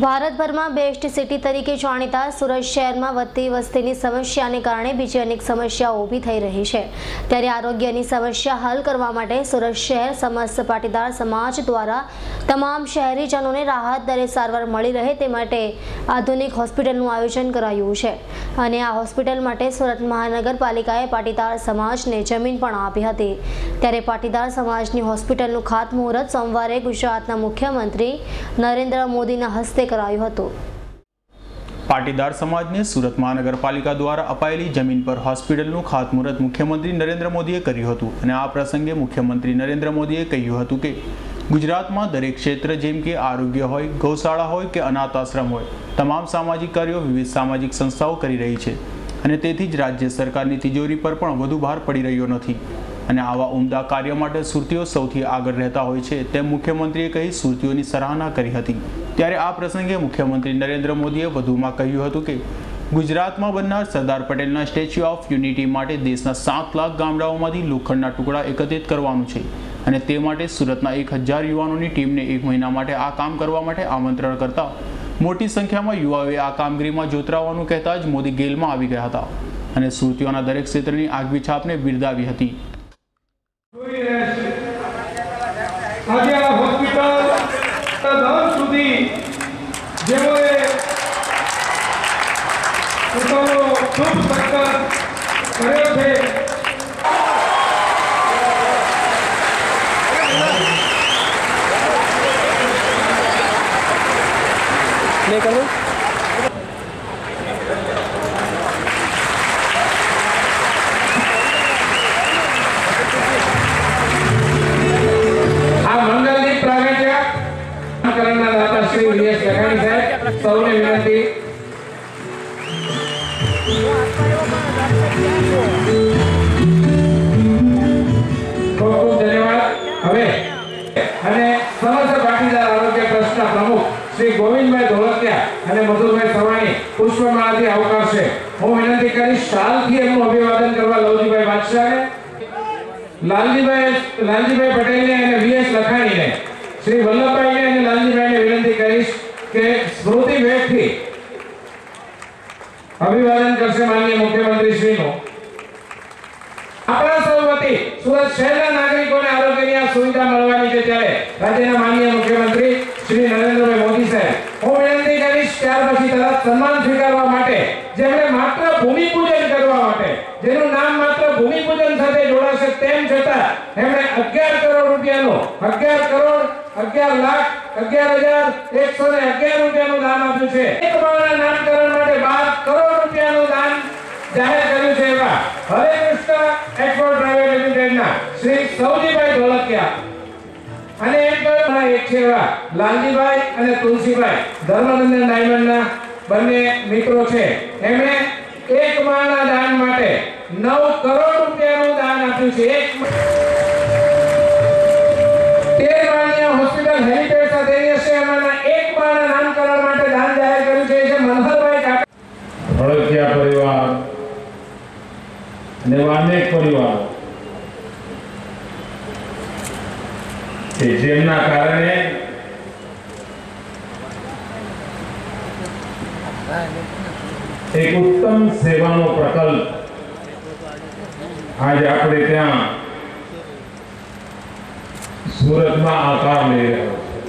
ભારતભરમાં best city તરીકે જાણીતા સુરત શહેરમાં વધતી વસ્તીની સમસ્યાને કારણે બીજી અનેક સમસ્યાઓ ઊભી થઈ રહી છે. ત્યારે આરોગ્યની સમસ્યા હલ કરવા માટે સુરત શહેર સમસ્ત પાટીદાર સમાજ દ્વારા તમામ શહેરીજનોને રાહત દરે સારવાર મળી રહે તે માટે આધુનિક હોસ્પિટલનું આયોજન કરાયું છે. અને આ હોસ્પિટલ માટે સુરત મહાનગરપાલિકાએ પાટીદાર સમાજને જમીન પણ આપી હતી. ત્યારે પાટીદાર સમાજની હોસ્પિટલનું ખાતમુહૂર્ત સોમવારે ગુજરાતના મુખ્યમંત્રી નરેન્દ્ર મોદીના હસ્તે કરાયું હતું. પાટીદાર સમાજને સુરત મહાનગરપાલિકા દ્વારા અપાયેલી જમીન પર હોસ્પિટલનું ખાતમુહૂર્ત મુખ્યમંત્રી નરેન્દ્ર મોદીએ કર્યું હતું. અને આ પ્રસંગે મુખ્યમંત્રી નરેન્દ્ર મોદીએ કહ્યું હતું કે ગુજરાતમાં દરેક ક્ષેત્ર જેમ કે આરોગ્ય હોય, ગૌશાળા હોય કે અનાથ આશ્રમ હોય, તમામ સામાજિક કાર્યો વિવિધ સામાજિક સંસ્થાઓ કરી રહી છે. અને તેથી જ રાજ્ય સરકારની તિજોરી પર પણ વધુ ભાર પડી રહ્યો નથી. અને આવા ઉમદા કાર્ય માટે સુરતીઓ સૌથી આગળ રહેતા હોય છે તેમ મુખ્યમંત્રીએ કહી સુરતીઓની સરાહના કરી હતી. ત્યારે આ પ્રસંગે મુખ્યમંત્રી નરેન્દ્ર મોદીએ વધુમાં કહ્યું હતું કે, ગુજરાતમાં બનનાર સરદાર પટેલના સ્ટેચ્યુ ઓફ યુનિટી માટે દેશના સાત લાખ ગામડાઓમાંથી લોખંડના ટુકડા એકત્રિત કરવાનું છે. અને તે માટે સુરતના એક હજાર યુવાનોની ટીમને એક મહિના માટે આ કામ કરવા માટે આમંત્રણ કરતા મોટી સંખ્યામાં યુવાઓએ આ કામગીરીમાં જોતરાવાનું કહેતા જ મોદી ગેલમાં આવી ગયા હતા અને સુરતીઓના દરેક ક્ષેત્રની આગવી છાપને બિરદાવી હતી. આજે આ હોસ્પિટલ સુધી આ પુષ્પમાળાથી આવકારશે હું વિનંતી કરીશ, શાલથી એમનું અભિવાદન કરવા લવજીભાઈ બાદશાહને લાલજીભાઈ લાલજીભાઈ પટેલને અને વીએસ લખાણીને, શ્રી વલ્લભભાઈને અને લાલજીભાઈને વિનંતી કરીશ કે સ્મૃતિ ભેટથી અભિવાદન કરશે માનનીય મુખ્યમંત્રી શ્રીનું આપણા સૌ વતી સુરત શહેરના નાગરિકોને આરોગ્યની આ સુવિધા મળવાની છે ત્યારે રાજ્યના માનનીય મુખ્યમંત્રી શ્રી નરેન્દ્રભાઈ મોદી સાહેબ હું વિનંતી કરીશ તરત સન્માન સ્વીકારવા માટે, જેમણે માત્ર ભૂમિપૂજન કરવા માટે, જેનું નામ માત્ર ભૂમિપૂજન સાથે જોડાશે તેમ છતાં, એમણે 11 કરોડ રૂપિયાનો 11 કરોડ 11 લાખ, અગિયાર હજાર એકસો ને અગિયાર રૂપિયાનું દાન આપ્યું છે. એક બાળના નામકરણ માટે બાર કરોડ રૂપિયાનું દાન જાહેર કર્યું છે એવા હરે કૃષ્ણ એક્સપોર્ટ પ્રાઇવેટ લિમિટેડના શ્રી સૌજીભાઈ ધોળકિયા અને કહ્યું એક છે એવા લાલજીભાઈ અને તુલસીભાઈ, ધર્મનંદન ડાયમંડના બંને મિત્રો છે. એમણે એક માળના દાન માટે નવ કરોડ રૂપિયાનું દાન આપ્યું છે. એક જાહેર કર્યું છે. છે મનહરભાઈ કાકા ભડકિયા પરિવાર જેમના કારણે એક ઉત્તમ સેવાનો પ્રકલ્પ આજે આપણે ત્યાં સુરતમાં આકાર લઈ રહ્યો છે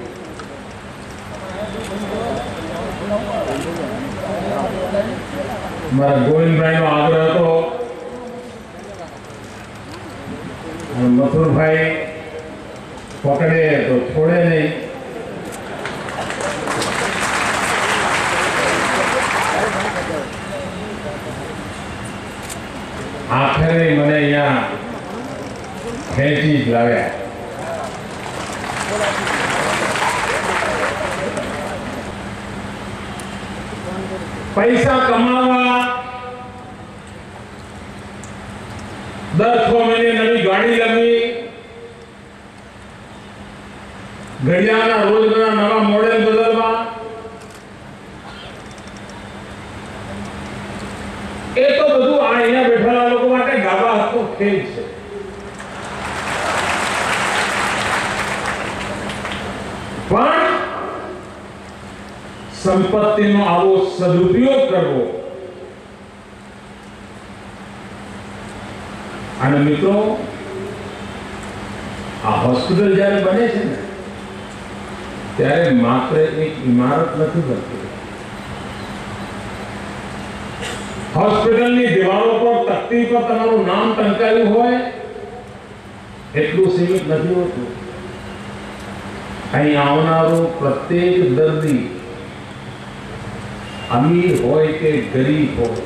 મારા ગોવિંદભાઈ નો આગ્રહ હતો અને મથુરભાઈ પકડે તો છોડે નહીં આખરે મને અહીંયા ખેંચી જ લાવ્યા પૈસા કમાવા દર છ મહિને નવી ગાડી લેવી ઘડિયાળના રોજના નવા મોડેલ બદલવા એ તો બધું આ અહીંયા બેઠેલા લોકો માટે હતો છે પણ સંપત્તિનો આવો સદુપયોગ કરવો અને મિત્રો આ હોસ્પિટલ જ્યારે બને છે ને, ત્યારે માત્ર એક ઇમારત નથી બનતી. હોસ્પિટલની દિવાલો પર, તકતી પર તમારું નામ ટંકાયું હોય, એટલું સીમિત નથી હોતું. અહીં આવનારો પ્રત્યેક દર્દી અમીર હોય કે ગરીબ હોય,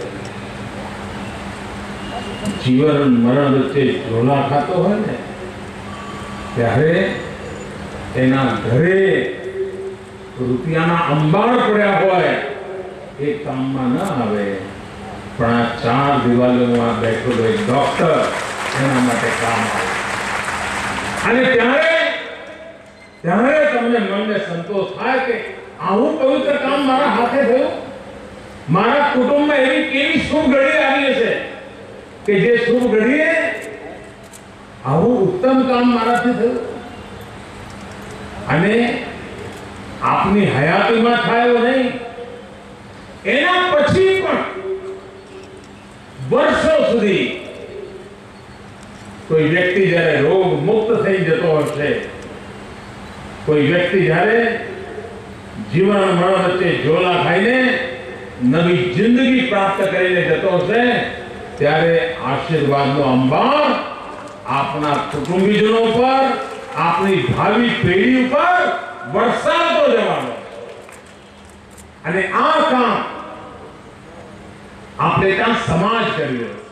જીવન, મરણ વચ્ચે ઝોલા ખાતો હોય ને, ત્યારે એના ઘરે રૂપિયાના અંબાર પડ્યા હોય, એ કામમાં ન આવે. પણ આ ચાર દિવાલોમાં બેઠેલો એક ડોક્ટર એના માટે કામ આવે. અને ત્યારે ત્યારે તમને મનને સંતોષ થાય કે આવું પવિત્ર કામ મારા હાથે થયું? મારા કુટુંબમાં એવી કેવી શુભ ઘડી આવી હશે કે જે શુભ ઘડીએ આવું ઉત્તમ કામ મારાથી થયું? અને આપની હયાતીમાં થાય નહીં. એના પછી વર્ષો સુધી કોઈ વ્યક્તિ જ્યારે રોગ મુક્ત થઈ જતો હશે, કોઈ વ્યક્તિ જ્યારે જીવન મરણ વચ્ચે ઝોલા ખાઈને નવી જિંદગી પ્રાપ્ત કરીને જતો હશે, ત્યારે આશીર્વાદનો અંબાર આપના કુટુંબીજનો પર આપની ભાવિ પેઢી ઉપર વરસાદો જવાનો અને આ કામ આપણે ત્યાં સમાજ કર્યો